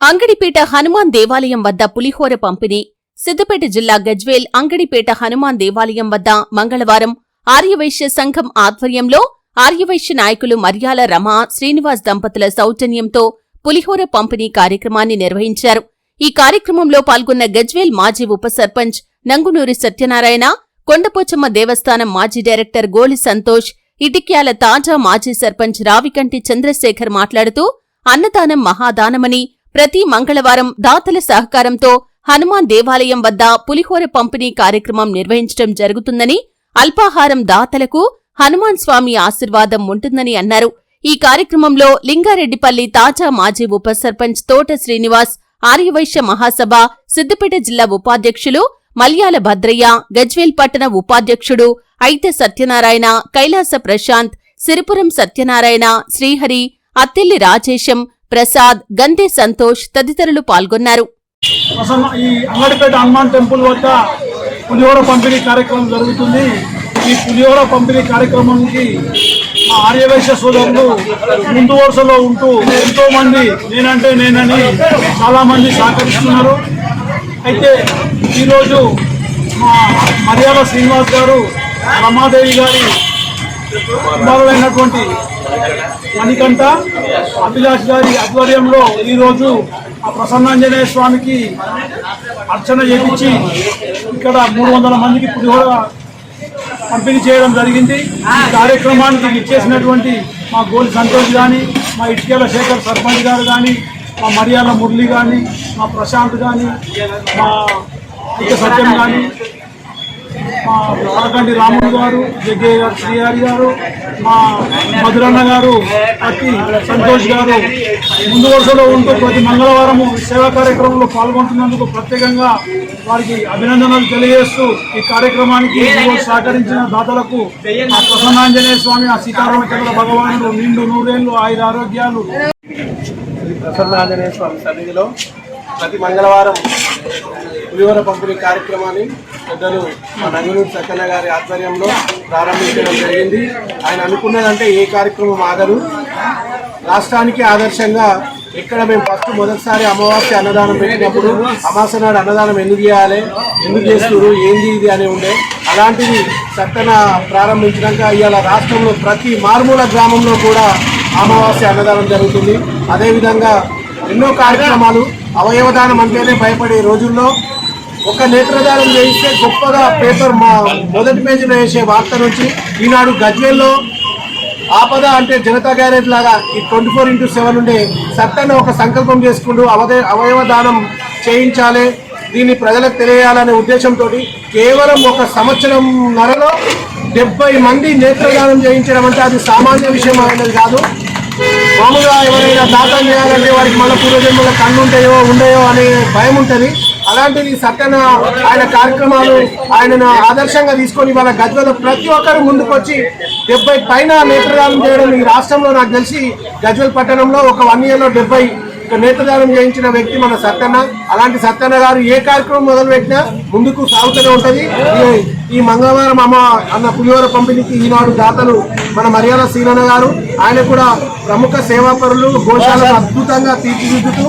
అంగడిపేట హనుమాన్ దేవాలయం వద్ద పులిహోర పంపిణీ. సిద్దిపేట జిల్లా గజ్వేల్ అంగడిపేట హనుమాన్ దేవాలయం వద్ద మంగళవారం ఆర్యవైశ్య సంఘం ఆధ్వర్యంలో ఆర్యవైశ్య నాయకులు మర్యాల రమ శ్రీనివాస్ దంపతుల సౌజన్యంతో పులిహోర పంపిణీ కార్యక్రమాన్ని నిర్వహించారు. ఈ కార్యక్రమంలో పాల్గొన్న గజ్వేల్ మాజీ ఉప సర్పంచ్ నంగునూరి సత్యనారాయణ కొండపోచమ్మ దేవస్థానం మాజీ డైరెక్టర్ గోలి సంతోష్ ఇటిక్యాల తాజా మాజీ సర్పంచ్ రావికంటి చంద్రశేఖర్ మాట్లాడుతూ అన్నదానం మహాదానమని ప్రతి మంగళవారం దాతల సహకారంతో హనుమాన్ దేవాలయం వద్ద పులిహోర పంపిణీ కార్యక్రమం నిర్వహించడం జరుగుతుందని అల్పాహారం దాతలకు హనుమాన్ స్వామి ఆశీర్వాదం ఉంటుందని అన్నారు. ఈ కార్యక్రమంలో లింగారెడ్డిపల్లి తాజా మాజీ ఉప సర్పంచ్ తోట శ్రీనివాస్ ఆర్యవైశ్య మహాసభ సిద్దిపేట జిల్లా ఉపాధ్యక్షులు మల్యాల భద్రయ్య గజ్వేల్ పట్టణ ఉపాధ్యక్షుడు ఐతె సత్యనారాయణ కైలాస ప్రశాంత్ సిరిపురం సత్యనారాయణ శ్రీహరి అత్తిల్లి రాజేశం ప్రసాద్ గందే సంతోష్ తదితరులు పాల్గొన్నారు. ఈ అంగడిపేట హనుమాన్ టెంపుల్ వద్ద పులిహోర పంపిణీ కార్యక్రమం జరుగుతుంది. ఈ పులిహోర పంపిణీ కార్యక్రమానికి మా ఆర్యవేశ సోదరులు ముందు వరుసలో ఉంటూ ఎంతో మంది నేనంటే నేనని చాలా మంది సహకరిస్తున్నారు. అయితే ఈరోజు మా మర్యాద శ్రీనివాస్ గారు రమాదేవి గారి కుమారులైనటువంటి మణికంఠ అభిలాష్ గారి ఆధ్వర్యంలో ఈరోజు ఆ ప్రసన్నాంజనేయ స్వామికి అర్చన చేపించి ఇక్కడ మూడు వందల మందికి పులిహోర పంపిణీ చేయడం జరిగింది. ఈ కార్యక్రమానికి ఇచ్చేసినటువంటి మా గోలి సంతోష్ కానీ మా ఇటుకేల శేఖర్ సర్పంచ్ గారు కానీ మా మర్యాల మురళి కానీ మా ప్రశాంత్ కానీ మా ఇక సత్యం కానీ మా పాలకండి రాముడు గారు జగ్గయ్య గారు శ్రీహరి గారు మా మధురన్న గారు అతి సంతోష్ గారు ముందు వరుసలో ఉంటూ ప్రతి మంగళవారము సేవా కార్యక్రమంలో పాల్గొంటున్నందుకు ప్రత్యేకంగా వారికి అభినందనలు తెలియజేస్తూ ఈ కార్యక్రమానికి సహకరించిన దాతలకు ఆ ప్రసన్నాంజనేయ స్వామి ఆ సీతారామచంద్ర భగవానుడు నిండు నూరేళ్ళు ఆయుధ ఆరోగ్యాలు. ప్రసన్నాంజనేయ స్వామి సన్నిధిలో ప్రతి మంగళవారం పులివర పంపిణీ కార్యక్రమాన్ని పెద్దలు మా నంగనూరు సత్యన్న గారి ఆధ్వర్యంలో ప్రారంభించడం జరిగింది. ఆయన అనుకున్నదంటే ఏ కార్యక్రమం ఆగదు. రాష్ట్రానికి ఆదర్శంగా ఎక్కడ మేము ఫస్ట్ మొదటిసారి అమావాస్య అన్నదానం పెట్టినప్పుడు అమాస నాడు అన్నదానం ఎందుకు చేయాలి? ఎందుకు చేస్తున్నారు ఏంది ఇది అని ఉండే. అలాంటిది చక్కన ప్రారంభించినాక ఇవాళ రాష్ట్రంలో ప్రతి మారుమూల గ్రామంలో కూడా అమావాస్య అన్నదానం జరుగుతుంది. అదేవిధంగా ఎన్నో కార్యక్రమాలు అవయవదానం అంటేనే భయపడే రోజుల్లో ఒక నేత్రదానం చేయిస్తే గొప్పగా పేపర్ మా మొదటి పేజీలో వేసే వార్త నుంచి ఈనాడు గజ్వేల్లో ఆపద అంటే జనతా గ్యారేజ్ లాగా ఈ ట్వంటీ ఫోర్ ఇంటూ సెవెన్ ఉండే సత్తాన్ని ఒక సంకల్పం చేసుకుంటూ అవదే అవయవ దానం చేయించాలి. దీన్ని ప్రజలకు తెలియాలనే ఉద్దేశంతో కేవలం ఒక సంవత్సరం నెలలో డెబ్బై మంది నేత్రదానం చేయించడం అంటే అది సామాన్య విషయం అనేది కాదు. మామూలుగా ఎవరైనా దాతం చేయాలంటే వారికి మళ్ళీ పూర్వజన్మలో కన్ను ఉంటాయో ఉండయో అనే భయం ఉంటుంది. అలాంటిది సత్యన ఆయన కార్యక్రమాలు ఆయనను ఆదర్శంగా తీసుకొని వాళ్ళ గజ్వల ప్రతి ఒక్కరు ముందుకొచ్చి డెబ్బై పైన నేత్రదానం చేయడం ఈ రాష్ట్రంలో నాకు తెలిసి గజ్వల్ పట్టణంలో ఒక వన్ ఇయర్లో డెబ్బై నేత్రదానం చేయించిన వ్యక్తి మన సత్యన్న అలాంటి సత్యన్న గారు ఏ కార్యక్రమం మొదలు పెట్టినా ముందుకు సాగుతూనే ఉంటుంది. ఈ- మంగళవారం అమ్మ అన్న పులిహోర పంపిణీకి ఈనాడు దాతలు మన మర్యాద శ్రీనన్న గారు. ఆయన కూడా ప్రముఖ సేవాపరులు గోశాలను అద్భుతంగా తీర్చిదిద్దుతూ